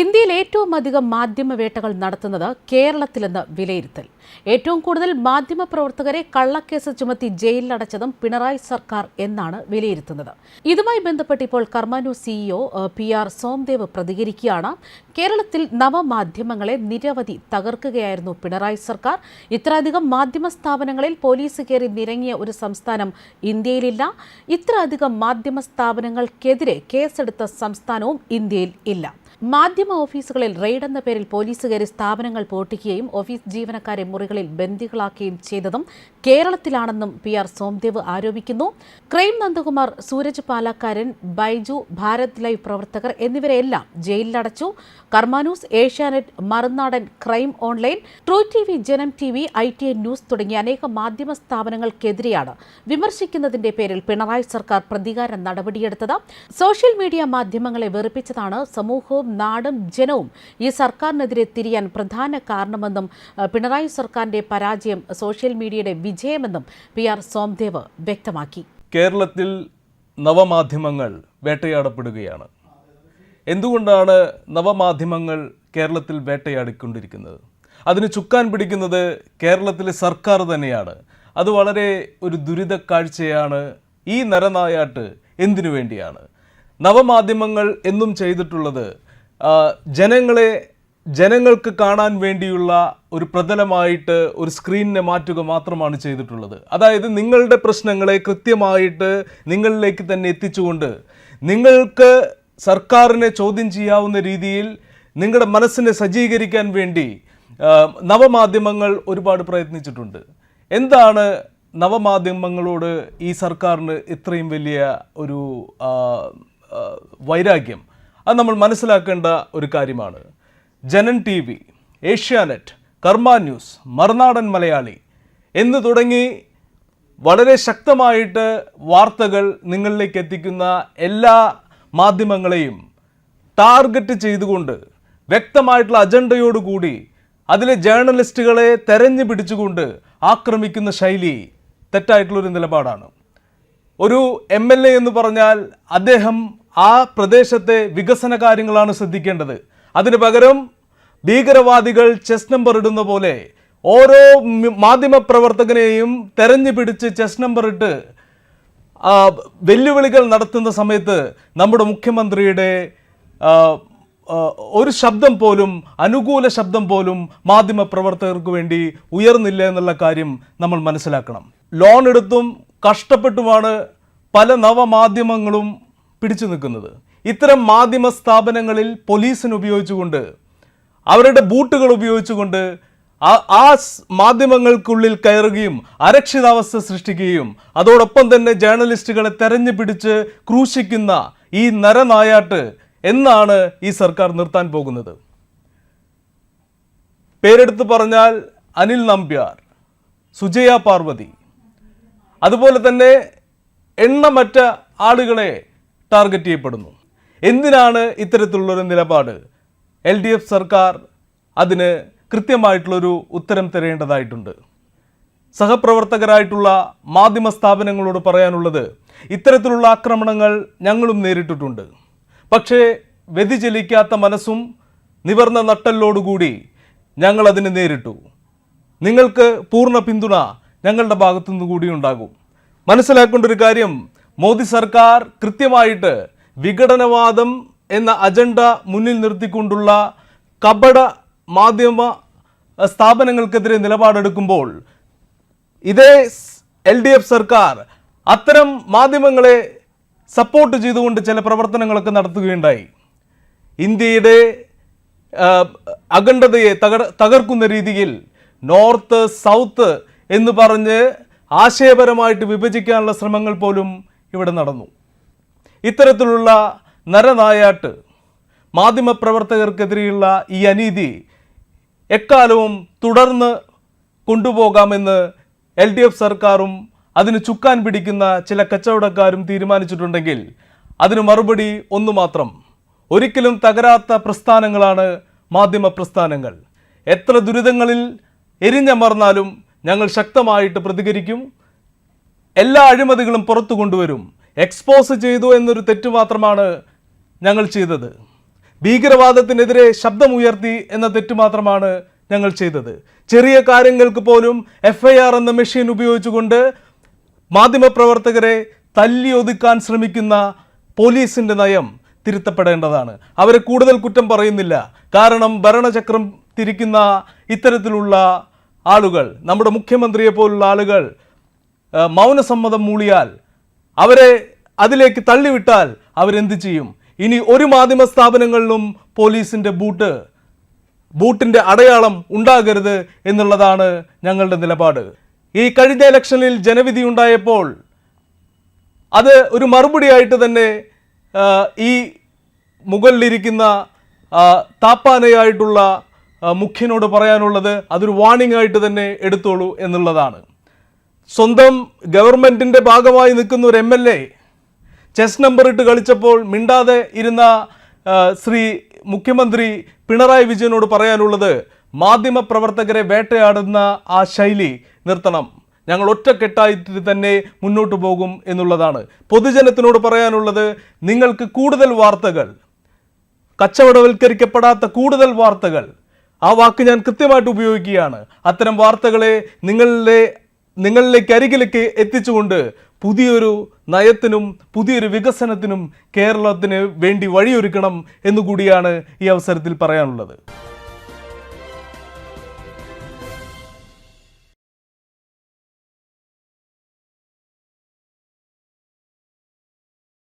ഇന്ത്യയിൽ ഏറ്റവും അധികം മാധ്യമവേട്ടകൾ നടത്തുന്നത് കേരളത്തിലെന്ന് വിലയിരുത്തൽ. ഏറ്റവും കൂടുതൽ മാധ്യമപ്രവർത്തകരെ കള്ളക്കേസ് ചുമത്തി ജയിലിലടച്ചതും പിണറായി സർക്കാർ എന്നാണ് വിലയിരുത്തുന്നത്. ഇതുമായി ബന്ധപ്പെട്ട് ഇപ്പോൾ കർമാനു സിഇഒ പി ആർ സോംദേവ് പ്രതികരിക്കുകയാണ്. കേരളത്തിൽ നവമാധ്യമങ്ങളെ നിരവധി തകർക്കുകയായിരുന്നു പിണറായി സർക്കാർ. ഇത്രയധികം മാധ്യമ സ്ഥാപനങ്ങളിൽ പോലീസ് കയറി നിരങ്ങിയ ഒരു സംസ്ഥാനം ഇന്ത്യയിലില്ല. ഇത്രയധികം മാധ്യമ സ്ഥാപനങ്ങൾക്കെതിരെ കേസെടുത്ത സംസ്ഥാനവും ഇന്ത്യയിൽ ഇല്ല. മാധ്യമ ഓഫീസുകളിൽ റെയ്ഡ് എന്ന പേരിൽ പോലീസ് കയറി സ്ഥാപനങ്ങൾ പൊട്ടിക്കുകയും ഓഫീസ് ജീവനക്കാരെ മുറികളിൽ ബന്ദികളാക്കുകയും ചെയ്തതും കേരളത്തിലാണെന്നും പി ആർ സോംദേവ് ആരോപിക്കുന്നു. ക്രൈം നന്ദകുമാർ സൂരജ് പാലക്കാരൻ ബൈജു ഭാരത് ലൈവ് പ്രവർത്തകർ എന്നിവരെല്ലാം ജയിലിലടച്ചു. കർമാനൂസ് Asianet Marunadan crime online true T V Janam T V I T N news തുടങ്ങിയ അനേകം മാധ്യമ സ്ഥാപനങ്ങൾക്കെതിരെയാണ് വിമർശിക്കുന്നതിന്റെ പേരിൽ പിണറായി സർക്കാർ പ്രതികാര നടപടിയെടുത്തത്. സോഷ്യൽ മീഡിയ മാധ്യമങ്ങളെ വെറുപ്പിച്ചതാണ് സമൂഹവും നാടും ജനവും ഈ സർക്കാരിനെതിരെ തിരിയാൻ പ്രധാന കാരണമെന്നും പിണറായി സർക്കാരിന്റെ പരാജയം സോഷ്യൽ മീഡിയയുടെ വിജയമെന്നും പി ആർ സോംദേവ് വ്യക്തമാക്കി. കേരളത്തിൽ നവമാധ്യമങ്ങൾ വേട്ടയാടപ്പെടുകയാണ്. എന്തുകൊണ്ടാണ് നവമാധ്യമങ്ങൾ കേരളത്തിൽ വേട്ടയാടിക്കൊണ്ടിരിക്കുന്നത്? അതിന് ചുക്കാൻ പിടിക്കുന്നത് കേരളത്തിലെ സർക്കാർ തന്നെയാണ്. അത് വളരെ ഒരു ദുരിത കാഴ്ചയാണ്. ഈ നരനായാട്ട് എന്തിനു വേണ്ടിയാണ്? നവമാധ്യമങ്ങൾ എന്നും ചെയ്തിട്ടുള്ളത് ജനങ്ങളെ ജനങ്ങൾക്ക് കാണാൻ വേണ്ടിയുള്ള ഒരു പ്രതലമായിട്ട് ഒരു സ്ക്രീനിനെ മാറ്റുക മാത്രമാണ് ചെയ്തിട്ടുള്ളത്. അതായത് നിങ്ങളുടെ പ്രശ്നങ്ങളെ കൃത്യമായിട്ട് നിങ്ങളിലേക്ക് തന്നെ എത്തിച്ചുകൊണ്ട് നിങ്ങൾക്ക് സർക്കാരിനെ ചോദ്യം ചെയ്യാവുന്ന രീതിയിൽ നിങ്ങളുടെ മനസ്സിനെ സജ്ജീകരിക്കാൻ വേണ്ടി നവമാധ്യമങ്ങൾ ഒരുപാട് പ്രയത്നിച്ചിട്ടുണ്ട്. എന്താണ് നവമാധ്യമങ്ങളോട് ഈ സർക്കാരിന് ഇത്രയും വലിയ ഒരു വൈരാഗ്യം? അത് നമ്മൾ മനസ്സിലാക്കേണ്ട ഒരു കാര്യമാണ്. ജനൻ ടി വി ഏഷ്യാനെറ്റ് കർമ്മ ന്യൂസ് മറുനാടൻ മലയാളി എന്ന് തുടങ്ങി വളരെ ശക്തമായിട്ട് വാർത്തകൾ നിങ്ങളിലേക്ക് എത്തിക്കുന്ന എല്ലാ മാധ്യമങ്ങളെയും ടാർഗറ്റ് ചെയ്തുകൊണ്ട് വ്യക്തമായിട്ടുള്ള അജണ്ടയോടുകൂടി അതിലെ ജേർണലിസ്റ്റുകളെ തെരഞ്ഞു പിടിച്ചുകൊണ്ട് ആക്രമിക്കുന്ന ശൈലി തെറ്റായിട്ടുള്ളൊരു നിലപാടാണ്. ഒരു എം എൽ എ എന്ന് പറഞ്ഞാൽ അദ്ദേഹം ആ പ്രദേശത്തെ വികസന കാര്യങ്ങളാണ് ശ്രദ്ധിക്കേണ്ടത്. അതിന് പകരം ഭീകരവാദികൾ ചെസ് നമ്പർ ഇടുന്ന പോലെ ഓരോ മാധ്യമപ്രവർത്തകനെയും തെരഞ്ഞു പിടിച്ച് ചെസ് നമ്പർ ഇട്ട് വെല്ലുവിളികൾ നടത്തുന്ന സമയത്ത് നമ്മുടെ മുഖ്യമന്ത്രിയുടെ ഒരു ശബ്ദം പോലും അനുകൂല ശബ്ദം പോലും മാധ്യമപ്രവർത്തകർക്ക് വേണ്ടി ഉയർന്നില്ല എന്നുള്ള കാര്യം നമ്മൾ മനസ്സിലാക്കണം. ലോൺ എടുത്തും കഷ്ടപ്പെട്ടുമാണ് പല നവമാധ്യമങ്ങളും പിടിച്ചു നിൽക്കുന്നത്. ഇത്തരം മാധ്യമ സ്ഥാപനങ്ങളിൽ പോലീസിന് ഉപയോഗിച്ചുകൊണ്ട് അവരുടെ ബൂട്ടുകൾ ഉപയോഗിച്ചുകൊണ്ട് ആ- മാധ്യമങ്ങൾക്കുള്ളിൽ കയറുകയും അരക്ഷിതാവസ്ഥ സൃഷ്ടിക്കുകയും അതോടൊപ്പം തന്നെ ജേർണലിസ്റ്റുകളെ തെരഞ്ഞു പിടിച്ച് ക്രൂശിക്കുന്ന ഈ നരനായാട്ട് എന്നാണ് ഈ സർക്കാർ നിർത്താൻ പോകുന്നത്. പേരെടുത്ത് പറഞ്ഞാൽ അനിൽ നമ്പ്യാർ സുജയ പാർവതി. അതുപോലെ തന്നെ എണ്ണമറ്റ ആളുകളെ ടാർഗറ്റ് ചെയ്യപ്പെടുന്നു. എന്തിനാണ് ഇത്തരത്തിലുള്ളൊരു നിലപാട്? എൽ ഡി എഫ് സർക്കാർ അതിന് കൃത്യമായിട്ടുള്ളൊരു ഉത്തരം തരേണ്ടതായിട്ടുണ്ട്. സഹപ്രവർത്തകരായിട്ടുള്ള മാധ്യമ സ്ഥാപനങ്ങളോട് പറയാനുള്ളത് ഇത്തരത്തിലുള്ള ആക്രമണങ്ങൾ ഞങ്ങളും നേരിട്ടിട്ടുണ്ട്. പക്ഷേ വ്യതിചലിക്കാത്ത മനസ്സും നിവർന്ന നട്ടലോടുകൂടി ഞങ്ങളതിനെ നേരിട്ടു. നിങ്ങൾക്ക് പൂർണ പിന്തുണ ഞങ്ങളുടെ ഭാഗത്തുനിന്ന് കൂടി ഉണ്ടാകും. മനസ്സിലാക്കേണ്ട ഒരു കാര്യം മോദി സർക്കാർ കൃത്യമായിട്ട് വിഘടനവാദം എന്ന അജണ്ട മുന്നിൽ നിർത്തിക്കൊണ്ടുള്ള കപട മാധ്യമ സ്ഥാപനങ്ങൾക്കെതിരെ നിലപാടെടുക്കുമ്പോൾ ഇതേ എൽ ഡി എഫ് സർക്കാർ അത്തരം മാധ്യമങ്ങളെ സപ്പോർട്ട് ചെയ്തുകൊണ്ട് ചില പ്രവർത്തനങ്ങളൊക്കെ നടത്തുകയുണ്ടായി. ഇന്ത്യയുടെ അഖണ്ഡതയെ തകർ തകർക്കുന്ന രീതിയിൽ നോർത്ത് സൗത്ത് എന്ന് പറഞ്ഞ് ആശയപരമായിട്ട് വിഭജിക്കാനുള്ള ശ്രമങ്ങൾ പോലും ഇവിടെ നടന്നു. ഇത്തരത്തിലുള്ള നരനായാട്ട് മാധ്യമപ്രവർത്തകർക്കെതിരെയുള്ള ഈ അനീതി എക്കാലവും തുടർന്ന് കൊണ്ടുപോകാമെന്ന് എൽ ഡി എഫ് സർക്കാരും അതിന് ചുക്കാൻ പിടിക്കുന്ന ചില കച്ചവടക്കാരും തീരുമാനിച്ചിട്ടുണ്ടെങ്കിൽ അതിന് മറുപടി ഒന്നു മാത്രം. ഒരിക്കലും തകരാത്ത പ്രസ്ഥാനങ്ങളാണ് മാധ്യമ പ്രസ്ഥാനങ്ങൾ. എത്ര ദുരിതങ്ങളിൽ എരിഞ്ഞമർന്നാലും ഞങ്ങൾ ശക്തമായിട്ട് പ്രതികരിക്കും. എല്ലാ അഴിമതികളും പുറത്തു കൊണ്ടുവരും. എക്സ്പോസ് ചെയ്തു എന്നൊരു തെറ്റ് മാത്രമാണ് ഞങ്ങൾ ചെയ്തത്. ഭീകരവാദത്തിനെതിരെ ശബ്ദമുയർത്തി എന്ന തെറ്റ് മാത്രമാണ് ഞങ്ങൾ ചെയ്തത്. ചെറിയ കാര്യങ്ങൾക്ക് പോലും എഫ് ഐ ആർ എന്ന മെഷീൻ ഉപയോഗിച്ചുകൊണ്ട് മാധ്യമപ്രവർത്തകരെ തല്ലി ഒതുക്കാൻ ശ്രമിക്കുന്ന പോലീസിന്റെ നയം തിരുത്തപ്പെടേണ്ടതാണ്. അവരെ കൂടുതൽ കുറ്റം പറയുന്നില്ല. കാരണം ഭരണചക്രം തിരിക്കുന്ന ഇത്തരത്തിലുള്ള ആളുകൾ നമ്മുടെ മുഖ്യമന്ത്രിയെ പോലുള്ള ആളുകൾ മൗനസമ്മതം മൂളിയാൽ അവരെ അതിലേക്ക് തള്ളിവിട്ടാൽ അവരെന്ത് ചെയ്യും? ഇനി ഒരു മാധ്യമ സ്ഥാപനങ്ങളിലും പോലീസിന്റെ ബൂട്ട് ബൂട്ടിന്റെ അടയാളം ഉണ്ടാകരുത് എന്നുള്ളതാണ് ഞങ്ങളുടെ നിലപാട്. ഈ കഴിഞ്ഞ ഇലക്ഷനിൽ ജനവിധി ഉണ്ടായപ്പോൾ അത് ഒരു മറുപടിയായിട്ട് തന്നെ ഈ മുകളിലിരിക്കുന്ന താപ്പാനയായിട്ടുള്ള മുഖ്യനോട് പറയാനുള്ളത് അതൊരു വാണിംഗ് ആയിട്ട് തന്നെ എടുത്തോളൂ എന്നുള്ളതാണ്. സ്വന്തം ഗവൺമെന്റിന്റെ ഭാഗമായി നിൽക്കുന്ന ഒരു M L A chess number ഇട്ട് കളിച്ചപ്പോൾ മിണ്ടാതെ ഇരുന്ന ശ്രീ മുഖ്യമന്ത്രി പിണറായി വിജയനോട് പറയാനുള്ളത് മാധ്യമ പ്രവർത്തകരെ വേട്ടയാടുന്ന ആ ശൈലി നിർത്തണം. ഞങ്ങൾ ഒറ്റക്കെട്ടായിട്ട് തന്നെ മുന്നോട്ട് പോകും എന്നുള്ളതാണ്. പൊതുജനത്തിനോട് പറയാനുള്ളത് നിങ്ങൾക്ക് കൂടുതൽ വാർത്തകൾ കച്ചവടവൽക്കരിക്കപ്പെടാത്ത കൂടുതൽ വാർത്തകൾ ആ വാക്ക് ഞാൻ കൃത്യമായിട്ട് ഉപയോഗിക്കുകയാണ്. അത്തരം വാർത്തകളെ നിങ്ങളിലെ നിങ്ങളിലേക്ക് അരികിലേക്ക് എത്തിച്ചുകൊണ്ട് പുതിയൊരു നയത്തിനും പുതിയൊരു വികസനത്തിനും കേരളത്തിന് വേണ്ടി വഴിയൊരുക്കണം എന്നുകൂടിയാണ് ഈ അവസരത്തിൽ പറയാനുള്ളത്.